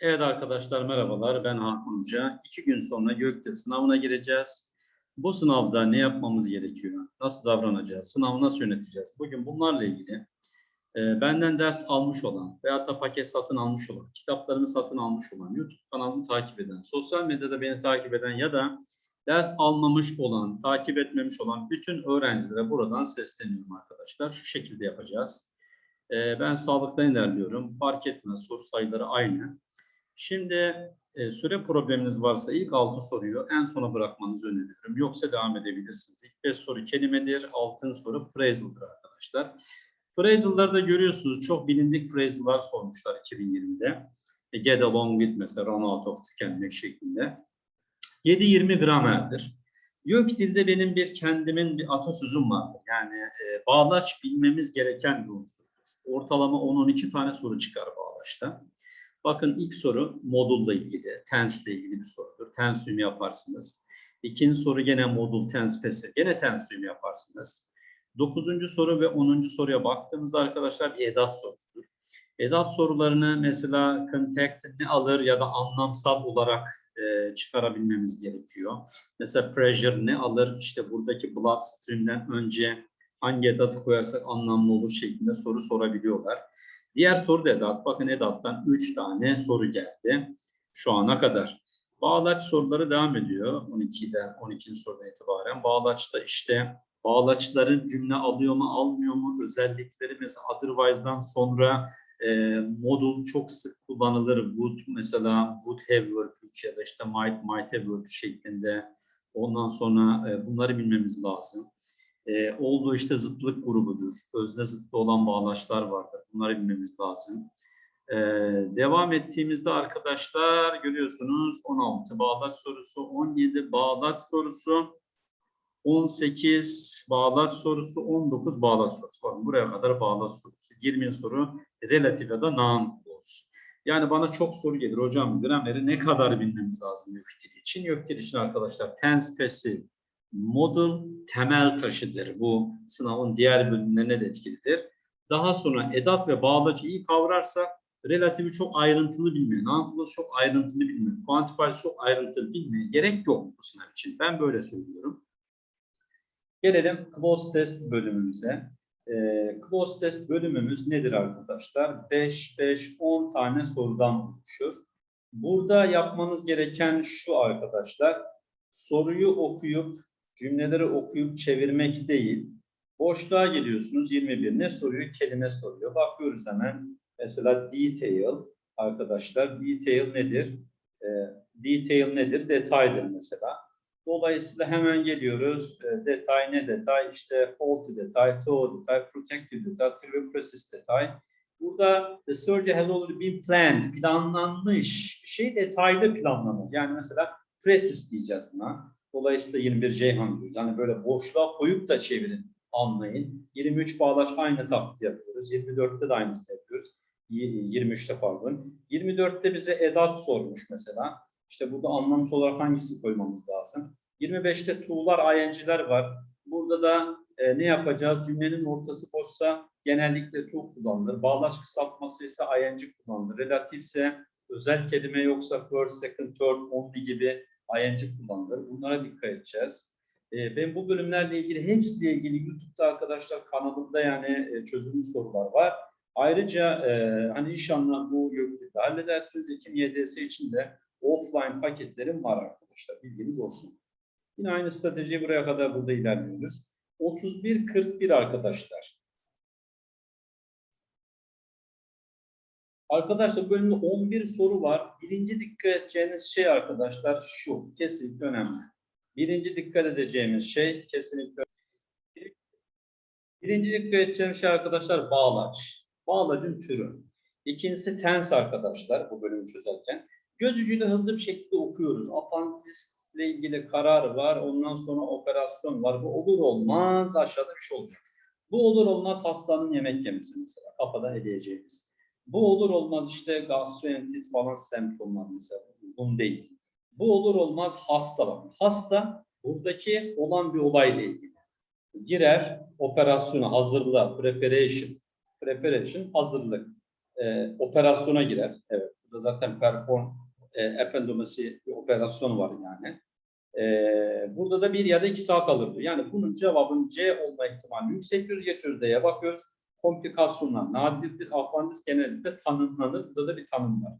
Evet arkadaşlar merhabalar. Ben Hakan Hoca. İki gün sonra YÖKTE sınavına gireceğiz. Bu sınavda ne yapmamız gerekiyor? Nasıl davranacağız? Sınavı nasıl yöneteceğiz? Bugün bunlarla ilgili e, benden ders almış olan veyahut da paket satın almış olan, kitaplarımı satın almış olan, YouTube kanalımı takip eden, sosyal medyada beni takip eden ya da ders almamış olan, takip etmemiş olan bütün öğrencilere buradan sesleniyorum arkadaşlar. Şu şekilde yapacağız. E, ben sağlıktan ilerliyorum. Fark etmez. Soru sayıları aynı. Şimdi e, süre probleminiz varsa ilk 6 soruyu en sona bırakmanızı öneriyorum. Yoksa devam edebilirsiniz. İlk 5 soru kelimedir, altın soru phrasal'dır arkadaşlar. Phrasal'larda görüyorsunuz çok bilindik phrasal'lar sormuşlar 2020'de. E, get along with mesela run out of tükenmek şeklinde. 7-20 gramerdir. YÖK dilde benim bir kendimin bir atasözüm vardır. Yani e, bağlaç bilmemiz gereken bir unsurdur. Ortalama 10-12 tane soru çıkar bağlaçta. Bakın ilk soru modulla ilgili, tense ile ilgili bir sorudur. Tense yaparsınız. İkinci soru gene modul, tense, passive. Gene tense yaparsınız. Dokuzuncu soru ve onuncu soruya baktığımızda arkadaşlar bir edat sorusudur. Edat sorularını mesela contact ne alır ya da anlamsal olarak e, çıkarabilmemiz gerekiyor. Mesela pressure ne alır? İşte buradaki bloodstream'den önce hangi edatı koyarsak anlamlı olur şeklinde soru sorabiliyorlar. Diğer soru da edat. Bakın edattan 3 tane soru geldi şu ana kadar. Bağlaç soruları devam ediyor 12'den 12. sorudan itibaren. Bağlaçta işte bağlaçların cümle alıyor mu almıyor mu özellikleri mesela otherwise'dan sonra e, modul çok sık kullanılır. Would mesela would have verb ya da işte might might have verb şeklinde. Ondan sonra e, bunları bilmemiz lazım. E, olduğu işte zıtlık grubudur. Özne zıttı olan bağlaçlar vardır. Bunları bilmemiz lazım. E, devam ettiğimizde arkadaşlar görüyorsunuz 16 bağlaç sorusu, 17 bağlaç sorusu, 18 bağlaç sorusu, 19 bağlaç sorusu. Bakın buraya kadar bağlaç sorusu. 20 soru relatif ya da noun olsun. Yani bana çok soru gelir. Hocam grameri ne kadar bilmemiz lazım YÖKDİL için? YÖKDİL için arkadaşlar tense, passive, model temel taşıdır. Bu sınavın diğer bölümlerine de etkilidir. Daha sonra edat ve bağlacı iyi kavrarsa relatifi çok ayrıntılı bilmiyor. Non-plus çok ayrıntılı bilmiyor. Quantifiers çok ayrıntılı bilmiyor. Gerek yok bu sınav için. Ben böyle söylüyorum. Gelelim close test bölümümüze. Ee, close test bölümümüz nedir arkadaşlar? 5, 5, 10 tane sorudan oluşur. Burada yapmanız gereken şu arkadaşlar. Soruyu okuyup, cümleleri okuyup çevirmek değil. Boşluğa geliyorsunuz 21. Ne soruyor? Kelime soruyor. Bakıyoruz hemen. Mesela detail arkadaşlar. Detail nedir? Ee, detail nedir? Detaydır mesela. Dolayısıyla hemen geliyoruz. E, detay ne detay? İşte faulty detay, toe detay, protective detay, trivial process detay. Burada the surgery has already been planned, planlanmış. Bir şey detaylı planlanır. Yani mesela precis diyeceğiz buna. Dolayısıyla 21 Ceyhan diyoruz. Yani böyle boşluğa koyup da çevirin, anlayın. 23 bağlaç aynı taklit yapıyoruz. 24'te de aynısını yapıyoruz. 23'te pardon. 24'te bize edat sormuş mesela. İşte burada anlamsız olarak hangisini koymamız lazım? 25'te to'lar, ing'ler var. Burada da e, ne yapacağız? Cümlenin ortası boşsa genellikle to kullanılır. Bağlaç kısaltması ise ing kullanılır. Relatifse özel kelime yoksa first, second, third, only gibi ing kullanılır. Bunlara dikkat edeceğiz. E, ben bu bölümlerle ilgili hepsiyle ilgili YouTube'da arkadaşlar kanalımda yani e, çözümlü sorular var. Ayrıca e, hani inşallah bu yöntemi halledersiniz. Ekim YDS için de offline paketlerim var arkadaşlar. Bilginiz olsun. Yine aynı strateji buraya kadar burada ilerliyoruz. 31-41 arkadaşlar. Arkadaşlar bölümde 11 soru var. Birinci dikkat edeceğiniz şey arkadaşlar şu. Kesinlikle önemli. Birinci dikkat edeceğimiz şey kesinlikle Birinci dikkat edeceğim şey arkadaşlar bağlaç. Bağlacın türü. İkincisi tense arkadaşlar bu bölümü çözerken. Göz ucuyla hızlı bir şekilde okuyoruz. Apantistle ilgili karar var. Ondan sonra operasyon var. Bu olur olmaz aşağıda bir şey olacak. Bu olur olmaz hastanın yemek yemesi mesela. Kafadan eleyeceğimiz. Bu olur olmaz işte gastroenterit falan semptomlar mesela. Uygun değil. Bu olur olmaz hasta var. Hasta buradaki olan bir olayla ilgili. Girer operasyona hazırla, preparation. Preparation hazırlık. Ee, operasyona girer. Evet. Bu Burada zaten perform e, ependomasi bir operasyon var yani. E, burada da bir ya da iki saat alırdı. Yani bunun cevabın C olma ihtimali yüksek. Düz geçiyoruz D'ye bakıyoruz. Komplikasyonlar nadirdir. Apandis genellikle tanımlanır. Burada da bir tanım var.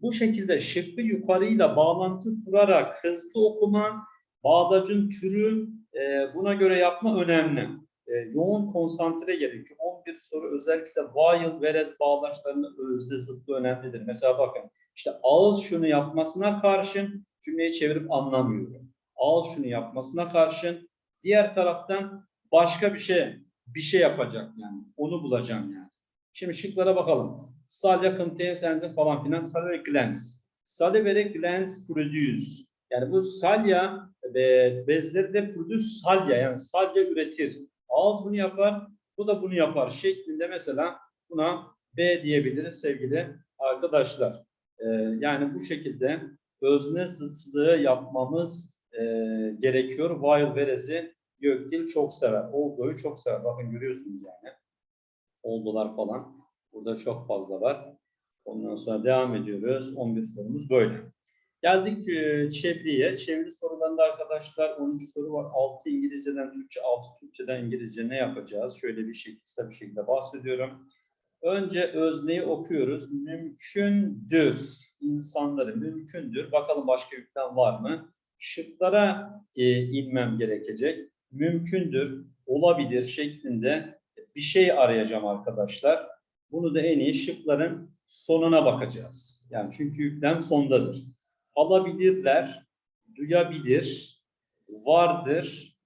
Bu şekilde şıkkı yukarıyla bağlantı kurarak hızlı okuma, bağlacın türü e, buna göre yapma önemli. E, yoğun konsantre gerekiyor. 11 soru özellikle while, whereas bağlaçlarının özde zıttı önemlidir. Mesela bakın işte ağız şunu yapmasına karşın cümleyi çevirip anlamıyorum. Ağız şunu yapmasına karşın diğer taraftan başka bir şey bir şey yapacak yani. Onu bulacağım yani. Şimdi şıklara bakalım. Salya contains falan filan. Salya glands. Salivary glands produce. Yani bu salya evet, bezleri de produce salya yani salya üretir. Ağız bunu yapar, bu da bunu yapar şeklinde mesela buna B diyebiliriz sevgili arkadaşlar. Ee, yani bu şekilde özne zıtlığı yapmamız e, gerekiyor. While whereas'i Gökdil çok sever. Oldo'yu çok sever. Bakın görüyorsunuz yani. Oldolar falan. Burada çok fazla var. Ondan sonra devam ediyoruz. 11 sorumuz böyle. Geldik e, çeviriye. Çeviri sorularında arkadaşlar 13 soru var. 6 İngilizceden Türkçe, 6 Türkçeden İngilizce ne yapacağız? Şöyle bir şekilde, bir şekilde bahsediyorum. Önce özneyi okuyoruz. Mümkündür. İnsanları mümkündür. Bakalım başka yüklem var mı? Şıklara e, inmem gerekecek. Mümkündür, olabilir şeklinde bir şey arayacağım arkadaşlar. Bunu da en iyi şıkların sonuna bakacağız. Yani çünkü yüklem sondadır. Alabilirler, duyabilir, vardır,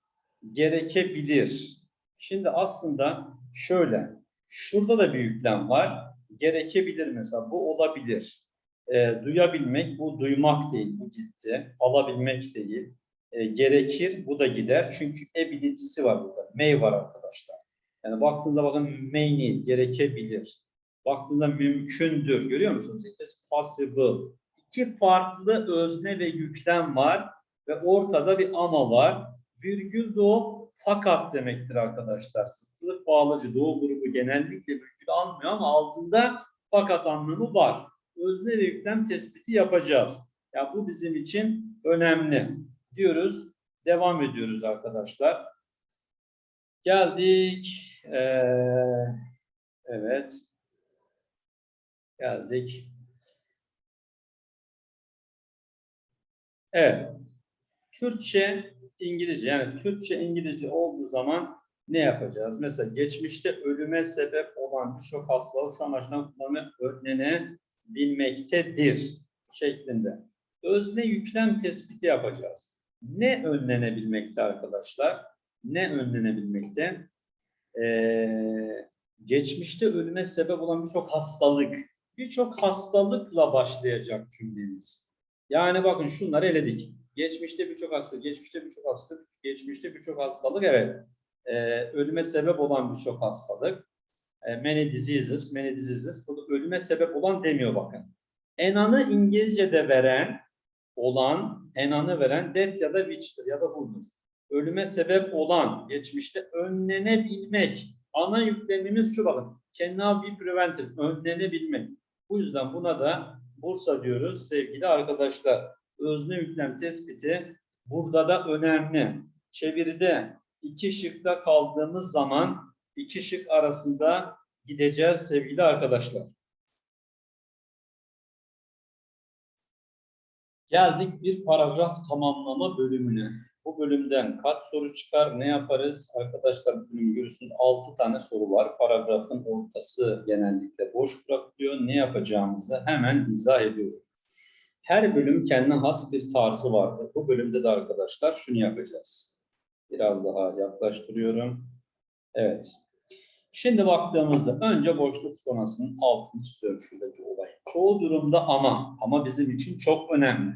gerekebilir. Şimdi aslında şöyle, şurada da bir yüklem var. Gerekebilir mesela, bu olabilir. E, duyabilmek, bu duymak değil, bu gitti. Alabilmek değil. E, gerekir, bu da gider. Çünkü ability'si var burada. May var arkadaşlar. Yani baktığınızda bakın may need, gerekebilir. Baktığında mümkündür. Görüyor musunuz? It is possible. İki farklı özne ve yüklem var ve ortada bir ama var. Virgül de o fakat demektir arkadaşlar. Sıtılık bağlacı doğu grubu genellikle virgül almıyor ama altında fakat anlamı var. Özne ve yüklem tespiti yapacağız. Ya yani bu bizim için önemli diyoruz. Devam ediyoruz arkadaşlar. Geldik. Ee, evet. Geldik. Evet. Türkçe, İngilizce yani Türkçe, İngilizce olduğu zaman ne yapacağız? Mesela geçmişte ölüme sebep olan birçok hastalık şu amaçtan kullanımı önlenebilmektedir şeklinde. Özne yüklem tespiti yapacağız. Ne önlenebilmekte arkadaşlar? Ne önlenebilmekte? Ee, geçmişte ölüme sebep olan birçok hastalık. Birçok hastalıkla başlayacak cümlemiz. Yani bakın şunları eledik. Geçmişte birçok hastalık, geçmişte birçok hastalık, geçmişte birçok hastalık evet. Ee, ölüme sebep olan birçok hastalık. Ee, many diseases, many diseases. Burada ölüme sebep olan demiyor bakın. Enanı İngilizce'de veren, olan, enanı veren death ya da which'tir ya da budur. Ölüme sebep olan, geçmişte önlenebilmek. Ana yüklemimiz şu bakın. Cannot be prevented, önlenebilmek. Bu yüzden buna da Bursa diyoruz sevgili arkadaşlar. Özne yüklem tespiti burada da önemli. Çeviride iki şıkta kaldığımız zaman iki şık arasında gideceğiz sevgili arkadaşlar. Geldik bir paragraf tamamlama bölümüne. Bu bölümden kaç soru çıkar, ne yaparız? Arkadaşlar bölüm görürsünüz 6 tane soru var. Paragrafın ortası genellikle boş bırakılıyor. Ne yapacağımızı hemen izah ediyorum. Her bölüm kendine has bir tarzı vardır. Bu bölümde de arkadaşlar şunu yapacağız. Biraz daha yaklaştırıyorum. Evet. Şimdi baktığımızda önce boşluk sonrasının altını çiziyorum şuradaki olay. Çoğu durumda ama, ama bizim için çok önemli.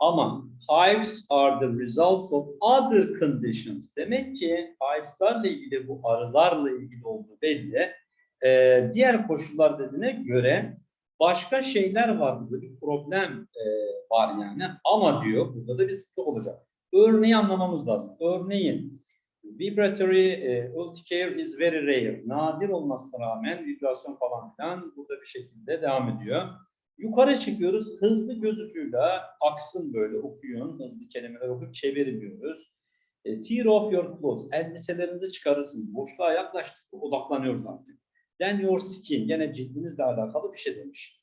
Ama hives are the results of other conditions. Demek ki hives'larla ilgili bu arılarla ilgili olduğu belli. Ee, diğer koşullar dediğine göre başka şeyler var burada bir problem e, var yani. Ama diyor burada da bir sıkıntı olacak. Örneği anlamamız lazım. Örneğin vibratory e, urticaire is very rare. Nadir olmasına rağmen vibrasyon falan filan burada bir şekilde devam ediyor. Yukarı çıkıyoruz. Hızlı göz ucuyla aksın böyle okuyun. Hızlı kelimeler okuyup çevirmiyoruz. E, tear off your clothes. Elbiselerinizi çıkarırsınız. Boşluğa yaklaştık. Odaklanıyoruz artık. Then your skin. Gene cildinizle alakalı bir şey demiş.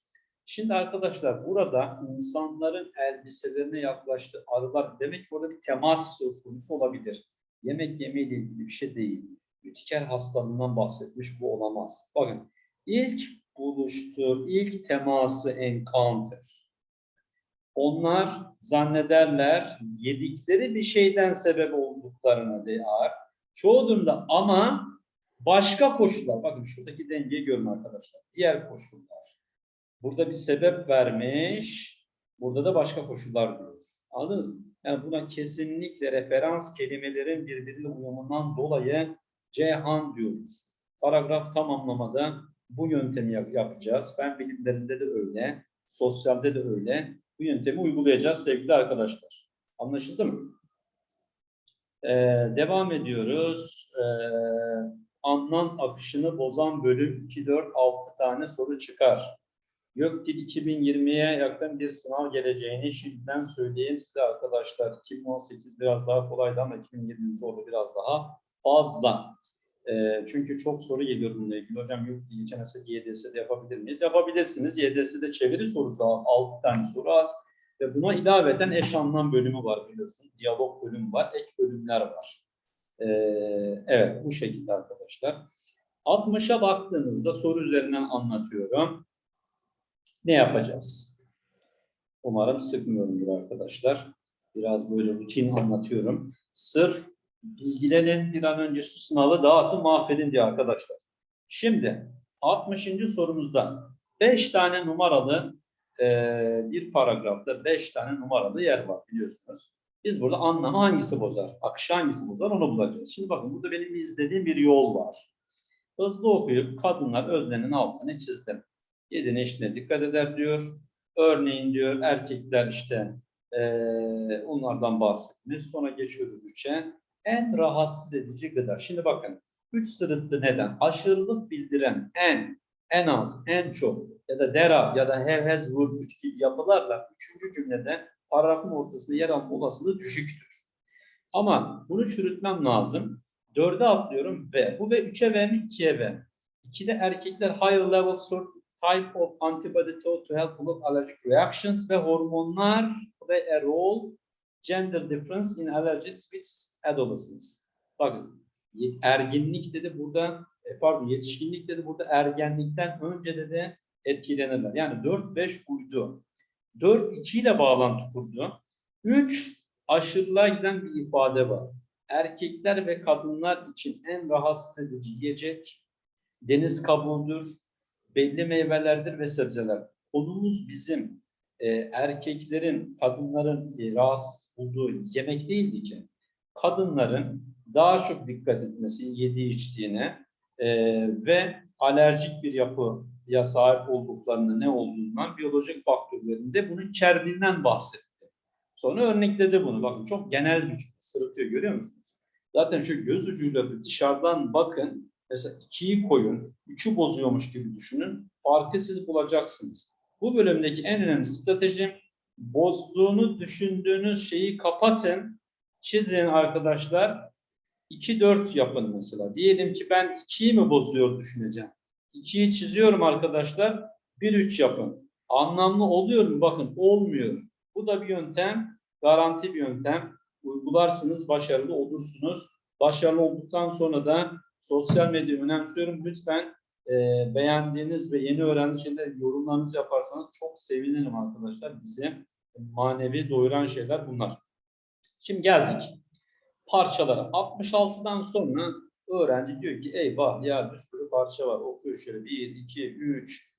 Şimdi arkadaşlar burada insanların elbiselerine yaklaştığı arılar demek ki orada bir temas söz konusu olabilir. Yemek yemeyle ilgili bir şey değil. Ürtiker hastalığından bahsetmiş bu olamaz. Bakın ilk buluştu, ilk teması encounter. Onlar zannederler yedikleri bir şeyden sebep olduklarına değer. Çoğu durumda ama başka koşullar. Bakın şuradaki dengeyi görün arkadaşlar. Diğer koşullar. Burada bir sebep vermiş. Burada da başka koşullar diyor. Anladınız mı? Yani buna kesinlikle referans kelimelerin birbiriyle uyumundan dolayı Cihan diyoruz. Paragraf tamamlamada bu yöntemi yap- yapacağız. Fen bilimlerinde de öyle, sosyalde de öyle. Bu yöntemi uygulayacağız sevgili arkadaşlar. Anlaşıldı mı? Ee, devam ediyoruz. Ee, anlam akışını bozan bölüm 2, 4, 6 tane soru çıkar. YÖKDİL 2020'ye yakın bir sınav geleceğini şimdiden söyleyeyim size arkadaşlar. 2018 biraz daha kolaydı ama 2020 soru biraz daha fazla. Ee, çünkü çok soru geliyor bununla ilgili. Hocam YÖKDİL geçen sene YDS'de yapabilir miyiz? Yapabilirsiniz. YDS'de çeviri sorusu az. 6 tane soru az. Ve buna ilaveten eş anlam bölümü var biliyorsun. Diyalog bölümü var. Ek bölümler var. Ee, evet bu şekilde arkadaşlar. 60'a baktığınızda soru üzerinden anlatıyorum. Ne yapacağız? Umarım sıkmıyorumdur arkadaşlar. Biraz böyle rutin anlatıyorum. Sırf bilgilenin bir an önce şu sınavı dağıtın mahvedin diye arkadaşlar. Şimdi 60. sorumuzda 5 tane numaralı eee, bir paragrafta 5 tane numaralı yer var biliyorsunuz. Biz burada anlamı hangisi bozar, akışı hangisi bozar onu bulacağız. Şimdi bakın burada benim izlediğim bir yol var. Hızlı okuyup kadınlar öznenin altını çizdim. Yedine işine dikkat eder diyor. Örneğin diyor erkekler işte eee, onlardan bahsetmiş. Sonra geçiyoruz üçe. En rahatsız edici gıda. Şimdi bakın. Üç sırıttı neden? Aşırılık bildiren en, en az, en çok ya da dera ya da would üç gibi yapılarla üçüncü cümlede paragrafın ortasında yer alma olasılığı düşüktür. Ama bunu çürütmem lazım. Dörde atlıyorum B. Bu ve üçe V mi? ikiye V. İkide erkekler higher level sort type of antibody thought to help block allergic reactions ve hormonlar play a role gender difference in allergies with adolescence. Bakın erginlik dedi burada e, pardon yetişkinlik dedi burada ergenlikten önce de de etkilenirler. Yani 4-5 uydu. 4-2 ile bağlantı kurdu. 3 aşırılığa giden bir ifade var. Erkekler ve kadınlar için en rahatsız edici yiyecek deniz kabuğudur, belli meyvelerdir ve sebzeler. Konumuz bizim e, erkeklerin, kadınların e, rahatsız olduğu yemek değildi ki. Kadınların daha çok dikkat etmesi yediği içtiğine e, ve alerjik bir yapıya sahip olduklarını ne olduğundan biyolojik faktörlerinde bunun içerdiğinden bahsetti. Sonra örnekledi bunu. Bakın çok genel bir cümle. sırıtıyor görüyor musunuz? Zaten şu göz ucuyla dışarıdan bakın. Mesela ikiyi koyun, üçü bozuyormuş gibi düşünün. Farkı siz bulacaksınız. Bu bölümdeki en önemli stratejim bozduğunu düşündüğünüz şeyi kapatın. Çizin arkadaşlar. 2-4 yapın mesela. Diyelim ki ben 2'yi mi bozuyor düşüneceğim. 2'yi çiziyorum arkadaşlar. 1-3 yapın. Anlamlı oluyor mu? Bakın olmuyor. Bu da bir yöntem. Garanti bir yöntem. Uygularsınız, başarılı olursunuz. Başarılı olduktan sonra da sosyal medyayı önemsiyorum. Lütfen e, beğendiğiniz ve yeni öğrendiğiniz şeyler yorumlarınızı yaparsanız çok sevinirim arkadaşlar. Bizi manevi doyuran şeyler bunlar. Şimdi geldik parçalara. 66'dan sonra öğrenci diyor ki eyvah ya bir sürü parça var. Okuyor şöyle 1, 2, 3,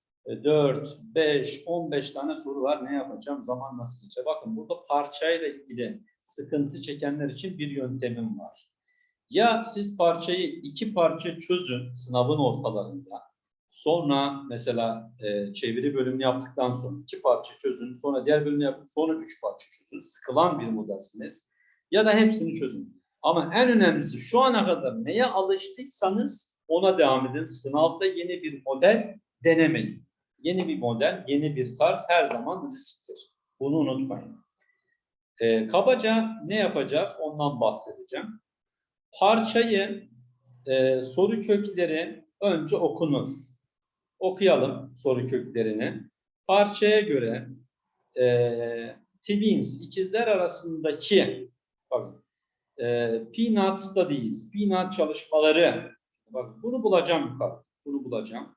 4, 5, 15 tane soru var. Ne yapacağım? Zaman nasıl geçecek? Bakın burada parçayla ilgili sıkıntı çekenler için bir yöntemim var. Ya siz parçayı iki parça çözün sınavın ortalarında. Sonra mesela e, çeviri bölümünü yaptıktan sonra iki parça çözün. Sonra diğer bölümünü yapın. Sonra üç parça çözün. Sıkılan bir modelsiniz. Ya da hepsini çözün. Ama en önemlisi şu ana kadar neye alıştıysanız ona devam edin. Sınavda yeni bir model denemeyin. Yeni bir model, yeni bir tarz her zaman risktir. Bunu unutmayın. Ee, kabaca ne yapacağız? Ondan bahsedeceğim. Parçayı, e, soru kökleri önce okunur. Okuyalım soru köklerini. Parçaya göre e, twins, ikizler arasındaki bakın, e, peanut studies, peanut çalışmaları bak bunu bulacağım yukarı. Bunu bulacağım.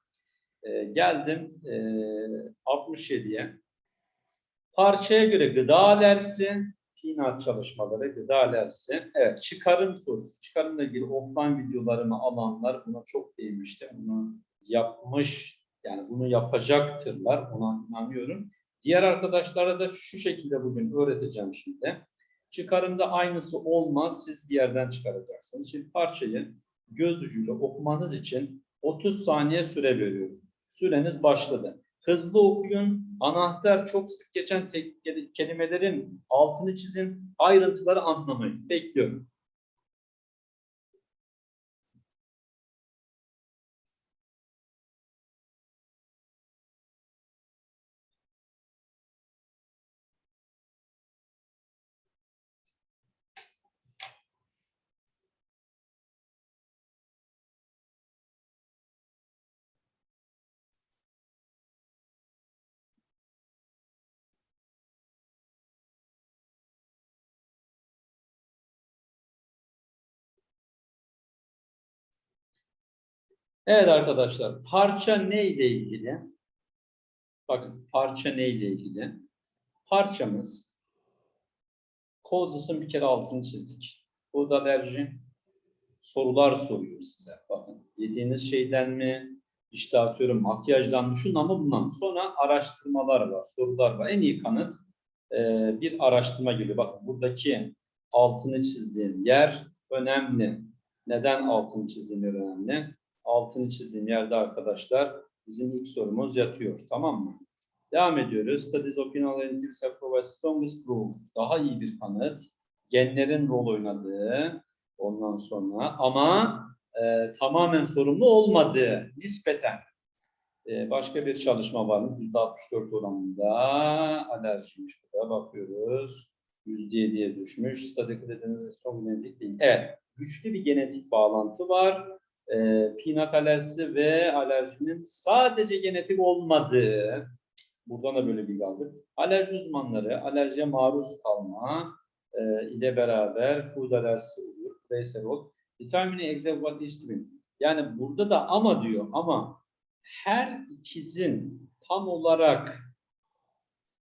E, geldim e, 67'ye. Parçaya göre gıda alerjisi, peanut çalışmaları, gıda alerjisi. Evet, çıkarım sorusu. Çıkarımla ilgili offline videolarımı alanlar buna çok değinmiştim. Bunu yapmış, yani bunu yapacaktırlar. Ona inanıyorum. Diğer arkadaşlara da şu şekilde bugün öğreteceğim şimdi. Çıkarımda aynısı olmaz. Siz bir yerden çıkaracaksınız. Şimdi parçayı göz ucuyla okumanız için 30 saniye süre veriyorum. Süreniz başladı. Hızlı okuyun. Anahtar çok sık geçen tek kelimelerin altını çizin. Ayrıntıları anlamayın. Bekliyorum. Evet arkadaşlar, parça ne ile ilgili? Bakın parça ne ile ilgili? Parçamız causes'ın bir kere altını çizdik. Food alerji sorular soruyor size. Bakın yediğiniz şeyden mi? İşte atıyorum makyajdan mı? Şundan mı bundan mı? Sonra araştırmalar var, sorular var. En iyi kanıt e, bir araştırma gibi. Bakın buradaki altını çizdiğim yer önemli. Neden altını çizdiğim yer önemli? Altını çizdiğim yerde arkadaşlar bizim ilk sorumuz yatıyor. Tamam mı? Devam ediyoruz. Studies of proof. Daha iyi bir kanıt. Genlerin rol oynadığı ondan sonra ama e, tamamen sorumlu olmadığı nispeten. E, başka bir çalışma var mı? %64 oranında alerjiymiş bu da bakıyoruz. %7'ye düşmüş. Study dediğimiz genetik değil. Evet. Güçlü bir genetik bağlantı var e, peanut alerjisi ve alerjinin sadece genetik olmadığı, buradan da böyle bir aldık. Alerji uzmanları alerjiye maruz kalma e, ile beraber food alerjisi olur. Bireysel ol. Determining exact what is to be. Yani burada da ama diyor ama her ikizin tam olarak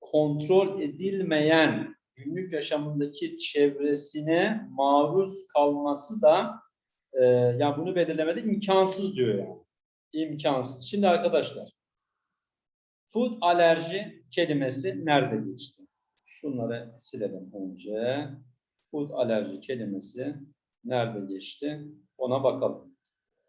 kontrol edilmeyen günlük yaşamındaki çevresine maruz kalması da e, yani bunu belirlemede imkansız diyor yani. İmkansız. Şimdi arkadaşlar food alerji kelimesi nerede geçti? Şunları silelim önce. Food alerji kelimesi nerede geçti? Ona bakalım.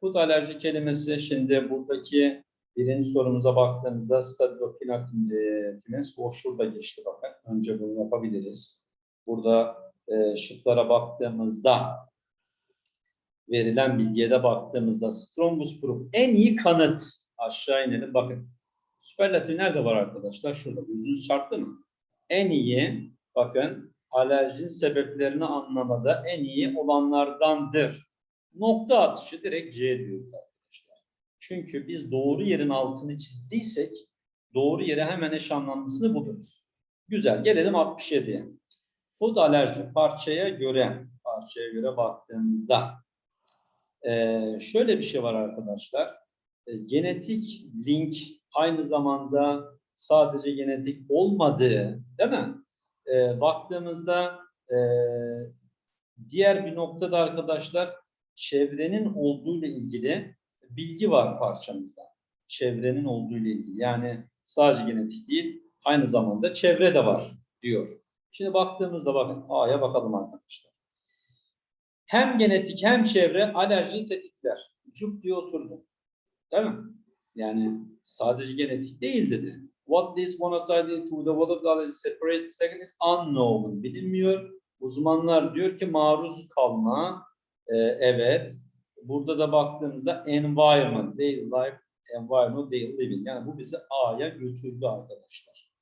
Food alerji kelimesi şimdi buradaki birinci sorumuza baktığımızda stadiokinatimiz o şurada geçti bakın. Önce bunu yapabiliriz. Burada e, şıklara baktığımızda verilen bilgiye de baktığımızda strongest proof en iyi kanıt aşağı inelim bakın. Süperlatif nerede var arkadaşlar? Şurada. Yüzünüz çarptı mı? En iyi bakın alerjinin sebeplerini anlamada en iyi olanlardandır. Nokta atışı direkt C diyoruz arkadaşlar. Çünkü biz doğru yerin altını çizdiysek doğru yere hemen eş anlamlısını buluruz. Güzel. Gelelim 67'ye. Food alerji parçaya göre parçaya göre baktığımızda şöyle bir şey var arkadaşlar. Genetik link aynı zamanda sadece genetik olmadığı, değil mi? Baktığımızda diğer bir noktada arkadaşlar çevrenin olduğu ile ilgili bilgi var parçamızda. Çevrenin olduğu ile ilgili. Yani sadece genetik değil, aynı zamanda çevre de var diyor. Şimdi baktığımızda bakın A'ya bakalım arkadaşlar. Hem genetik hem çevre alerjiyi tetikler. Cuk diye oturdu. Değil mi? Yani sadece genetik değil dedi. What this the to the allergy separates the second is unknown. Bilinmiyor. Uzmanlar diyor ki maruz kalma. Ee, evet. Burada da baktığımızda environment, daily life environment live in. Yani bu bizi A'ya götürdü arkadaşlar.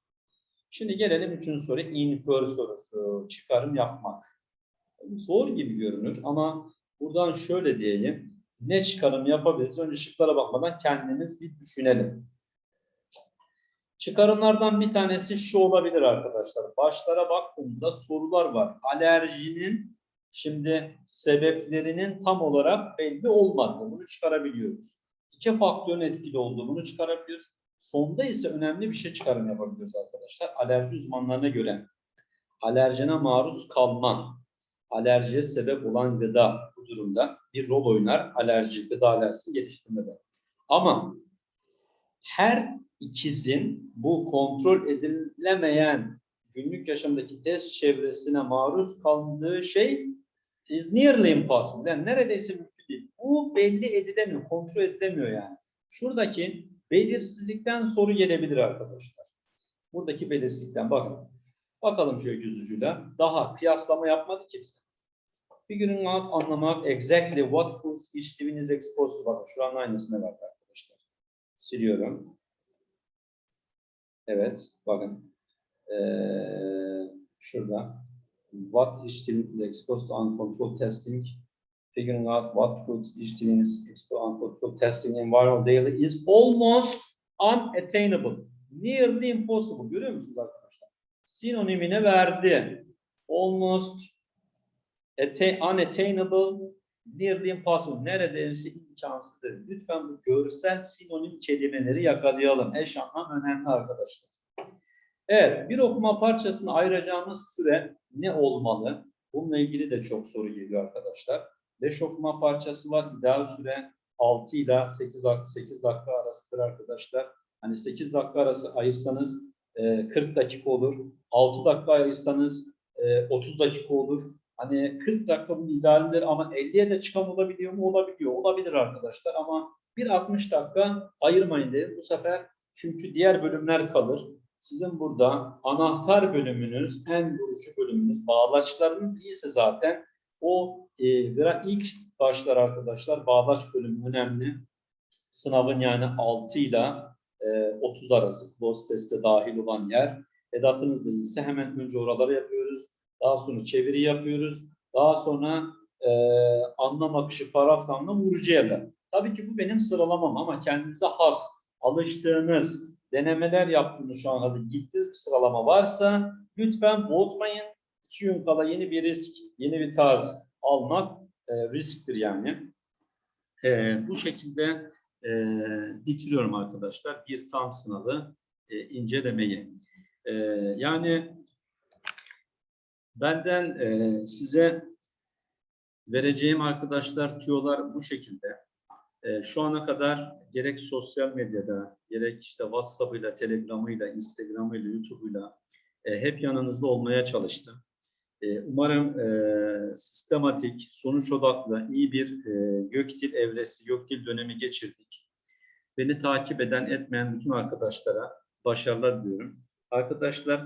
Şimdi gelelim üçüncü soru. Infer sorusu. Çıkarım yapmak. Zor gibi görünür ama buradan şöyle diyeyim. Ne çıkarım yapabiliriz? Önce şıklara bakmadan kendimiz bir düşünelim. Çıkarımlardan bir tanesi şu olabilir arkadaşlar. Başlara baktığımızda sorular var. Alerjinin şimdi sebeplerinin tam olarak belli olmadığı bunu çıkarabiliyoruz. İki faktörün etkili olduğu bunu çıkarabiliyoruz. Sonda ise önemli bir şey çıkarım yapabiliyoruz arkadaşlar. Alerji uzmanlarına göre alerjene maruz kalma, alerjiye sebep olan gıda bu durumda bir rol oynar alerji gıda alerjisi geliştirmede. Ama her ikizin bu kontrol edilemeyen günlük yaşamdaki test çevresine maruz kaldığı şey is nearly impossible. Yani neredeyse mümkün değil. Bu belli edilemiyor, kontrol edilemiyor yani. Şuradaki belirsizlikten soru gelebilir arkadaşlar. Buradaki belirsizlikten bakın. Bakalım şöyle ucuyla. Daha kıyaslama yapmadı ki bize. Figuring out, anlamak, exactly what foods each living is exposed to. Bakın şuranın aynısına bak arkadaşlar. Siliyorum. Evet, bakın. Ee, şurada. What each living is exposed to uncontrolled testing. Figuring out what foods each living is exposed to uncontrolled testing environment daily is almost unattainable. Nearly impossible. Görüyor musunuz arkadaşlar? Sinonimine verdi. Almost atta- unattainable, nearly impossible. Neredeyse imkansızdır. Lütfen bu görsel sinonim kelimeleri yakalayalım. Eş anlam önemli arkadaşlar. Evet, bir okuma parçasını ayıracağımız süre ne olmalı? Bununla ilgili de çok soru geliyor arkadaşlar. 5 okuma parçası var. İdeal süre 6 ile 8, dak- 8 dakika arasıdır arkadaşlar. Hani 8 dakika arası ayırsanız e, 40 dakika olur. 6 dakika ayırsanız e, 30 dakika olur. Hani 40 dakika bu idealdir ama 50'ye de çıkan olabiliyor mu? Olabiliyor. Olabilir arkadaşlar ama bir 60 dakika ayırmayın dedim. Bu sefer çünkü diğer bölümler kalır. Sizin burada anahtar bölümünüz, en vurucu bölümünüz, bağlaçlarınız iyiyse zaten o e, ilk başlar arkadaşlar bağlaç bölümü önemli. Sınavın yani 6 ile e, 30 arası close teste dahil olan yer. Edatınız da iyiyse hemen önce oraları yapıyoruz. Daha sonra çeviri yapıyoruz. Daha sonra e, anlam akışı, paragraf anlam vurucu yerler. Tabii ki bu benim sıralamam ama kendinize has, alıştığınız, denemeler yaptığınız şu an hadi gittiğiniz bir sıralama varsa lütfen bozmayın. İki gün kala yeni bir risk, yeni bir tarz almak e, risktir yani. E, bu şekilde e, bitiriyorum arkadaşlar bir tam sınavı e, incelemeyi. E, yani benden e, size vereceğim arkadaşlar tüyolar bu şekilde. E, şu ana kadar gerek sosyal medyada, gerek işte WhatsApp'ıyla, Telegram'ıyla, Instagram'ıyla, YouTube'uyla e, hep yanınızda olmaya çalıştım. Umarım e, sistematik, sonuç odaklı, iyi bir e, gökdil evresi, gökdil dönemi geçirdik. Beni takip eden, etmeyen bütün arkadaşlara başarılar diliyorum. Arkadaşlar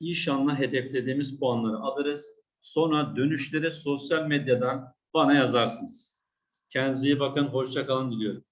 inşallah hedeflediğimiz puanları alırız. Sonra dönüşleri sosyal medyadan bana yazarsınız. Kendinize iyi bakın. Hoşça kalın diliyorum.